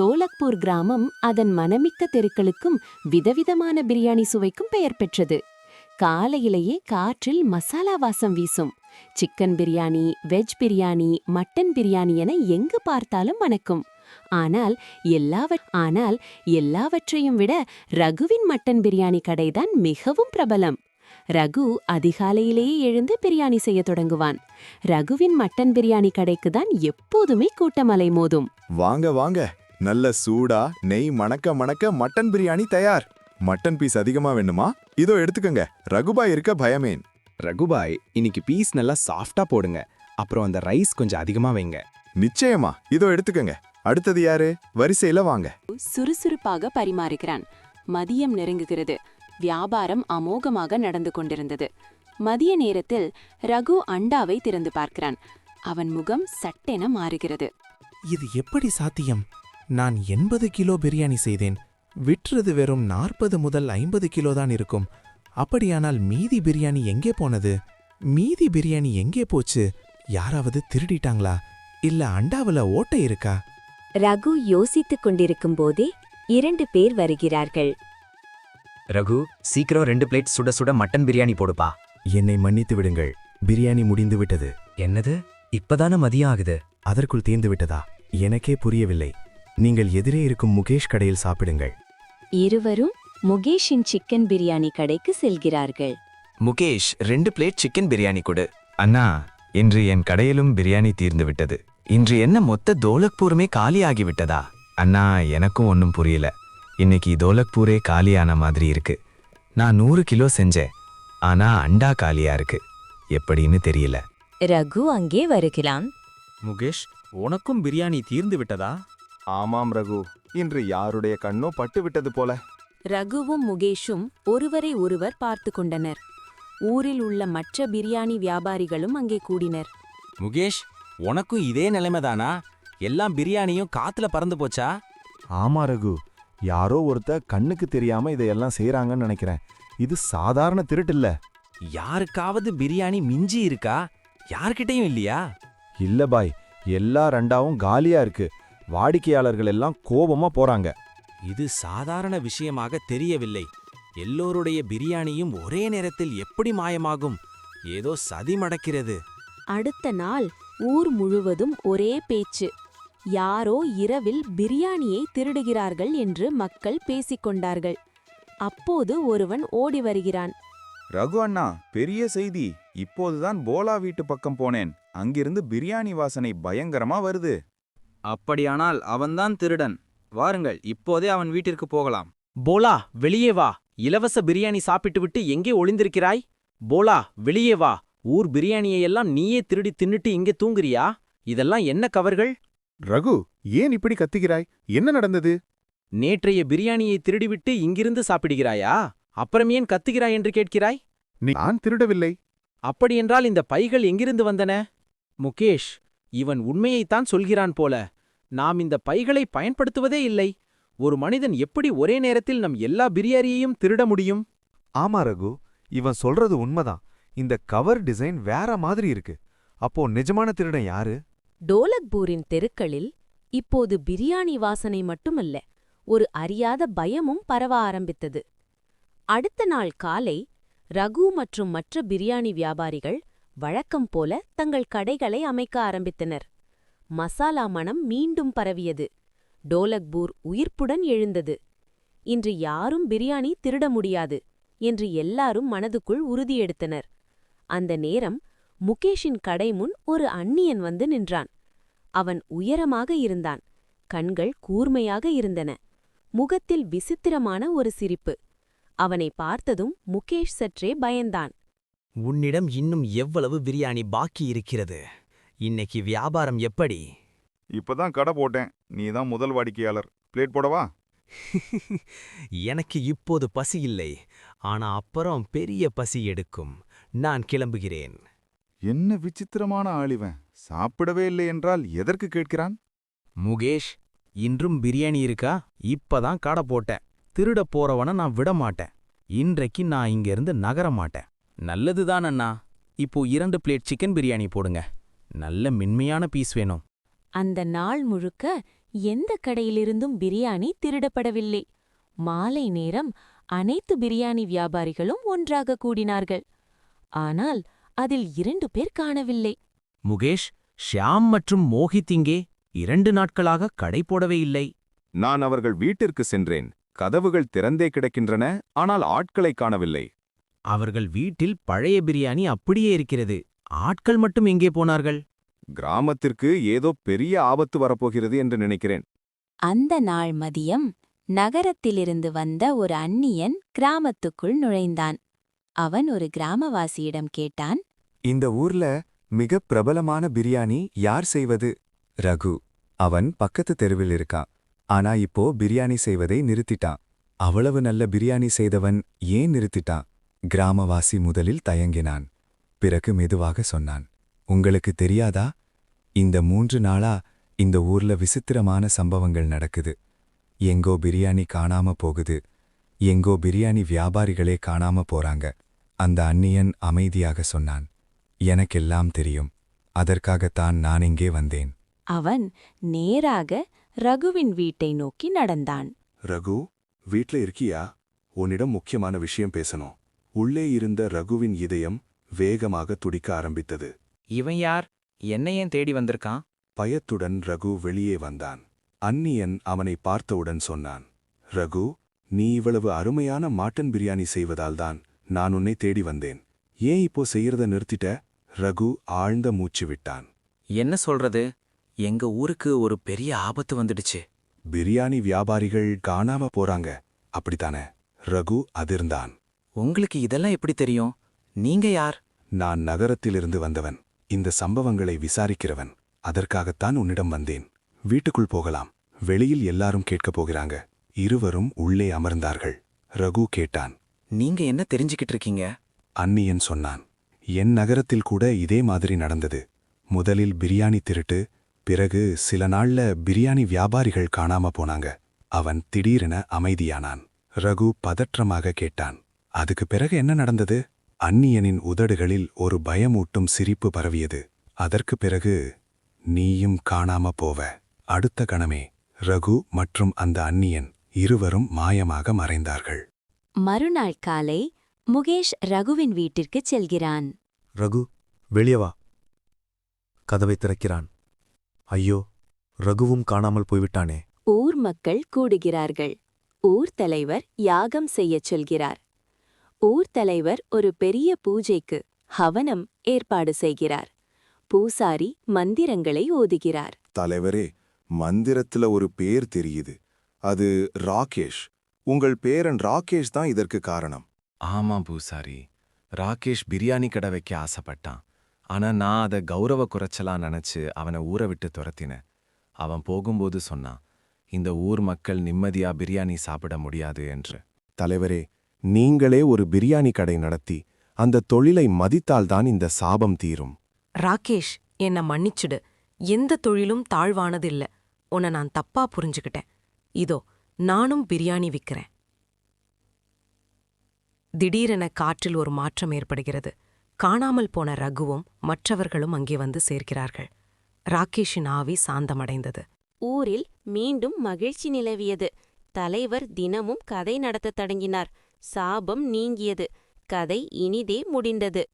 தோலக்பூர் கிராமம் அதன் மனமிக்க தெருக்களுக்கும் விதவிதமான பிரியாணி சுவைக்கும் பெயர் பெற்றது. காலையிலேயே காற்றில் மசாலா வாசம் வீசும். Chicken biryani veg biryani mutton biryani என எங்கு பார்த்தாலும் மணக்கும் ஆனால் எல்லாவ ஆனால் எல்லாவற்றையும் விட ரகுவின் மட்டன் பிரியாணி கடைதான் மிகவும் பிரபலம். ரகு அதிகாலையிலேயே எழுந்து பிரியாணி செய்ய தொடங்குவான். ரகுவின் மட்டன் பிரியாணி கடைக்கு தான் எப்போதுமே கூட்டமலை மோதும். வாங்க வாங்க. நல்ல சூடா நெய் மணக்க மணக்க மட்டன் பிரியாணி தயார். மட்டன் பீஸ் அதிகமா வேணுமா? இதோ எடுத்துக்கங்க. ரகுபாய் இருக்க பயமேன். ரகுபாய் இன்னைக்கு பீஸ் நல்லா சாஃப்டா போடுங்க. அப்புறம் அந்த ரைஸ் கொஞ்சம் அதிகமா வைங்க. நிச்சயமா. இதோ எடுத்துக்கங்க. அடுத்தது யாரு? வரிசையில வாங்க. சுறுசுறுப்பாக பரிமாறுகிறான். மதியம் நெருங்குகிறது. வியாபாரம் அமோகமாக நடந்து கொண்டிருந்தது. மதிய நேரத்தில் ரகு அண்டாவை திறந்து பார்க்கிறான். அவன் முகம் சட்டென மாறுகிறது. இது எப்படி சாத்தியம்? நான் எண்பது கிலோ பிரியாணி செய்தேன். விற்றது வெறும் நாற்பது முதல் ஐம்பது கிலோ தான் இருக்கும். அப்படியானால் மீதி பிரியாணி எங்கே போனது? மீதி பிரியாணி எங்கே போச்சு? யாராவது திருடிட்டாங்களா? இல்ல அண்டாவுல ஓட்டை இருக்கா? ரகு யோசித்துக் கொண்டிருக்கும் போதே இரண்டு பேர் வருகிறார்கள். ரகு சீக்கிரம் ரெண்டு பிளேட் சுட சுட மட்டன் பிரியாணி போடுப்பா. என்னை மன்னித்து விடுங்கள். பிரியாணி முடிந்து விட்டது. என்னது? இப்பதானே மதியம் ஆகுது. அதற்குள் தீர்ந்து விட்டதா? எனக்கே புரியவில்லை. நீங்கள் எதிரே இருக்கும் முகேஷ் கடையில் சாப்பிடுங்கள். இருவரும் முகேஷின் சிக்கன் பிரியாணி கடைக்கு செல்கிறார்கள். முகேஷ் ரெண்டு பிளேட் சிக்கன் பிரியாணி கொடு. அண்ணா இன்று என் கடையிலும் பிரியாணி தீர்ந்து விட்டது. இன்று என்ன மொத்த தோலக்பூருமே காலியாகி விட்டதா? அண்ணா எனக்கும் ஒன்றும் புரியல. இன்னைக்கு தோலக்பூரே காலியான மாதிரி இருக்கு. நான் நூறு கிலோ செஞ்சேன். ஆனா அண்டா காலியா இருக்கு. எப்படின்னு தெரியல. ரகு அங்கே வருகிறான். முகேஷ் உனக்கும் பிரியாணி தீர்ந்து விட்டதா? ஆமாம் ரகு. இன்று யாருடைய கண்ணோ பட்டு விட்டது போல. ரகுவும் முகேஷும் ஒருவரை ஒருவர் பார்த்து கொண்டனர். ஊரில் உள்ள மற்ற பிரியாணி வியாபாரிகளும் அங்கே கூடினர். முகேஷ் உனக்கும் இதே நிலைமைதானா? எல்லாம் பிரியாணியும் காத்துல பறந்து போச்சா? ஆமா ரகு. யாரோ ஒருத்த கண்ணுக்கு தெரியாம இதையெல்லாம் செய்றாங்கன்னு நினைக்கிறேன். இது சாதாரண திருட்டு இல்ல யாருக்காவது பிரியாணி மிஞ்சி இருக்கா? யார்கிட்டயும் இல்லையா? இல்ல பாய். எல்லா ரெண்டாவும் காலியா இருக்கு. வாடிக்கையாளர்கள் எல்லாம் கோபமா போறாங்க. இது சாதாரண விஷயமாக தெரியவில்லை. எல்லோருடைய பிரியாணியும் ஒரே நேரத்தில் எப்படி மாயமாகும்? ஏதோ சதி மடக்கிறது. அடுத்த நாள் ஊர் முழுவதும் ஒரே பேச்சு. யாரோ இரவில் பிரியாணியை திருடுகிறார்கள் என்று மக்கள் பேசிக்கொண்டார்கள் அப்போது ஒருவன் ஓடி வருகிறான். ரகு அண்ணா பெரிய செய்தி. இப்போதுதான் போலா வீட்டு பக்கம் போனேன். அங்கிருந்து பிரியாணி வாசனை பயங்கரமா வருது. அப்படியானால் அவன்தான் திருடன். வாருங்கள் இப்போதே அவன் வீட்டிற்கு போகலாம். போலா வெளியே வா. இலவச பிரியாணி சாப்பிட்டுவிட்டு எங்கே ஒளிந்திருக்கிறாய்? போலா வெளியே வா. ஊர் பிரியாணியை எல்லாம் நீயே திருடி தின்னுட்டு இங்கே தூங்குறியா? இதெல்லாம் என்ன கவர்கள்? ரகு ஏன் இப்படி கத்துகிறாய்? என்ன நடந்தது? நேற்றைய பிரியாணியை திருடிவிட்டு இங்கிருந்து சாப்பிடுகிறாயா? அப்புறம் ஏன் கத்துகிறாய் என்று கேட்கிறாய்? நீ நான் திருடவில்லை. அப்படியென்றால் இந்த பைகள் எங்கிருந்து வந்தன? முகேஷ் இவன் உண்மையைத்தான் சொல்கிறான் போல. நாம் இந்த பைகளை பயன்படுத்துவதே இல்லை. ஒரு மனிதன் எப்படி ஒரே நேரத்தில் நம் எல்லா பிரியாணியையும் திருட முடியும்? ஆமா ரகு இவன் சொல்றது உண்மைதான். இந்த கவர் டிசைன் வேற மாதிரி இருக்கு. அப்போ நிஜமான திருடன் யாரு? டோலக்பூரின் தெருக்களில் இப்போது பிரியாணி வாசனை மட்டுமல்ல ஒரு அறியாத பயமும் பரவ ஆரம்பித்தது. அடுத்த நாள் காலை ரகு மற்றும் மற்ற பிரியாணி வியாபாரிகள் வழக்கம் போல தங்கள் கடைகளை அமைக்க ஆரம்பித்தனர். மசாலா மணம் மீண்டும் பரவியது. டோலக்பூர் உயிர்ப்புடன் எழுந்தது. இன்று யாரும் பிரியாணி திருட முடியாது என்று எல்லாரும் மனதுக்குள் உறுதியெடுத்தனர் அந்த நேரம் முகேஷின் கடை முன் ஒரு அந்நியன் வந்து நின்றான். அவன் உயரமாக இருந்தான். கண்கள் கூர்மையாக இருந்தன. முகத்தில் விசித்திரமான ஒரு சிரிப்பு. அவனை பார்த்ததும் முகேஷ் சற்றே பயந்தான். உன்னிடம் இன்னும் எவ்வளவு பிரியாணி பாக்கி இருக்கிறது? இன்னைக்கு வியாபாரம் எப்படி? இப்பதான் கடை போட்டேன். நீ தான் முதல் வாடிக்கையாளர். பிளேட் போடவா? எனக்கு இப்போது பசி இல்லை. ஆனா அப்புறம் பெரிய பசி எடுக்கும். நான் கிளம்புகிறேன். என்ன விசித்திரமான ஆளிவன். சாப்பிடவே இல்லை என்றால் எதற்கு கேட்கிறான்? முகேஷ் இன்றும் பிரியாணி இருக்கா? இப்பதான் கடை போட்டேன். திருட போறவன நான் விட மாட்டேன் இன்றைக்கு நான் இங்கிருந்து நகர மாட்டேன் நல்லதுதான் அண்ணா. இப்போ இரண்டு பிளேட் சிக்கன் பிரியாணி போடுங்க. நல்ல மென்மையான பீஸ் வேணும். அந்த நாள் முழுக்க எந்த கடையிலிருந்தும் பிரியாணி திருடப்படவில்லை. மாலை நேரம் அனைத்து பிரியாணி வியாபாரிகளும் ஒன்றாக கூடினார்கள். ஆனால் அதில் இரண்டு பேர் காணவில்லை. முகேஷ் ஷியாம் மற்றும் மோஹித் இங்கே இரண்டு நாட்களாக கடை போடவே இல்லை. நான் அவர்கள் வீட்டிற்கு சென்றேன். கதவுகள் திறந்தே கிடக்கின்றன ஆனால் ஆட்களை காணவில்லை. அவர்கள் வீட்டில் பழைய பிரியாணி அப்படியே இருக்கிறது. ஆட்கள் மட்டும் எங்கே போனார்கள்? கிராமத்திற்கு ஏதோ பெரிய ஆபத்து வரப்போகிறது என்று நினைக்கிறேன். அந்த நாள் மதியம் நகரத்திலிருந்து வந்த ஒரு அந்நியன் கிராமத்துக்குள் நுழைந்தான். அவன் ஒரு கிராமவாசியிடம் கேட்டான் இந்த ஊர்ல மிக பிரபலமான பிரியாணி யார் செய்வது? ரகு அவன் பக்கத்து தெருவில் இருக்கான் ஆனா இப்போ பிரியாணி செய்வதை நிறுத்திட்டான். அவ்வளவு நல்ல பிரியாணி செய்தவன் ஏன் நிறுத்திட்டான்? கிராமவாசி முதலில் தயங்கினான். பிறகு மெதுவாக சொன்னான் உங்களுக்கு தெரியாதா? இந்த மூன்று நாளா இந்த ஊர்ல விசித்திரமான சம்பவங்கள் நடக்குது. எங்கோ பிரியாணி காணாம போகுது. எங்கோ பிரியாணி வியாபாரிகளே காணாம போறாங்க. அந்த அந்நியன் அமைதியாக சொன்னான் எனக்கெல்லாம் தெரியும். அதற்காகத்தான் நான் இங்கே வந்தேன். அவன் நேராக ரகுவின் வீட்டை நோக்கி நடந்தான். ரகு வீட்ல இருக்கியா? உன்னிடம் முக்கியமான விஷயம் பேசணும். உள்ளே இருந்த ரகுவின் இதயம் வேகமாக துடிக்க ஆரம்பித்தது. இவன் யார்? என்ன ஏன் தேடி வந்திருக்கான்? பயத்துடன் ரகு வெளியே வந்தான். அந்நியன் அவனை பார்த்தவுடன் சொன்னான் ரகு நீ இவ்வளவு அருமையான மாட்டன் பிரியாணி செய்வதால்தான் நான் உன்னை தேடி வந்தேன். ஏன் இப்போ செய்யறத நிறுத்திட்ட? ரகு ஆழ்ந்த மூச்சு விட்டான். என்ன சொல்றது? எங்க ஊருக்கு ஒரு பெரிய ஆபத்து வந்துடுச்சு. பிரியாணி வியாபாரிகள் காணாம போறாங்க. அப்படித்தானே? ரகு அதிர்ந்தான். உங்களுக்கு இதெல்லாம் எப்படி தெரியும்? நீங்க யார்? நான் நகரத்திலிருந்து வந்தவன். இந்த சம்பவங்களை விசாரிக்கிறவன். அதற்காகத்தான் உன்னிடம் வந்தேன். வீட்டுக்குள் போகலாம். வெளியில் எல்லாரும் கேட்கப் போகிறாங்க. இருவரும் உள்ளே அமர்ந்தார்கள். ரகு கேட்டான். நீங்க என்ன தெரிஞ்சுக்கிட்டு இருக்கீங்க? அந்நியன் சொன்னான். என் நகரத்தில் கூட இதே மாதிரி நடந்தது. முதலில் பிரியாணி திருட்டு பிறகு சில நாள்ல பிரியாணி வியாபாரிகள் காணாம போனாங்க. அவன் திடீரென அமைதியானான். ரகு பதற்றமாக கேட்டான். அதுக்கு பிறகு என்ன நடந்தது? அந்நியனின் உதடுகளில் ஒரு பயமூட்டும் சிரிப்பு பரவியது. அதற்கு பிறகு நீயும் காணாம போவ. அடுத்த கணமே ரகு மற்றும் அந்த அந்நியன் இருவரும் மாயமாக மறைந்தார்கள். மறுநாள் காலை முகேஷ் ரகுவின் வீட்டிற்குச் செல்கிறான். ரகு வெளியே வா. கதவை திறக்கிறான். ஐயோ ரகுவும் காணாமல் போய்விட்டானே. ஊர் மக்கள் கூடுகிறார்கள். ஊர் தலைவர் யாகம் செய்யச் சொல்கிறார். ஊர் தலைவர் ஒரு பெரிய பூஜைக்கு ஹவனம் ஏற்பாடு செய்கிறார். பூசாரி மந்திரங்களை ஓதுகிறார். தலைவரே மந்திரத்துல ஒரு பேர் தெரியுது. அது ராகேஷ். உங்கள் பேரன் ராகேஷ் தான் இதற்கு காரணம். ஆமா பூசாரி. ராகேஷ் பிரியாணி கடை வைக்க ஆசைப்பட்டான். ஆனா நான் அதை கௌரவ குறைச்சலா நினைச்சு அவனை ஊரை விட்டு துரத்தினேன். அவன் போகும்போது சொன்னான் இந்த ஊர் மக்கள் நிம்மதியா பிரியாணி சாப்பிட முடியாது என்று. தலைவரே நீங்களே ஒரு பிரியாணி கடை நடத்தி அந்த தொழிலை மதித்தால்தான் இந்த சாபம் தீரும். ராகேஷ் என்ன மன்னிச்சுடு. எந்த தொழிலும் தாழ்வானதில்ல. உன்னை நான் தப்பா புரிஞ்சுக்கிட்டேன். இதோ நானும் பிரியாணி விக்கிறேன். திடீரென காற்றில் ஒரு மாற்றம் ஏற்படுகிறது. காணாமல் போன ரகுவும் மற்றவர்களும் அங்கே வந்து சேர்க்கிறார்கள். ராகேஷின் ஆவி சாந்தமடைந்தது. ஊரில் மீண்டும் மகிழ்ச்சி நிலவியது. தலைவர் தினமும் கதை நடத்தத் தொடங்கினார். சாபம் நீங்கியது. கதை இனிதே முடிந்தது.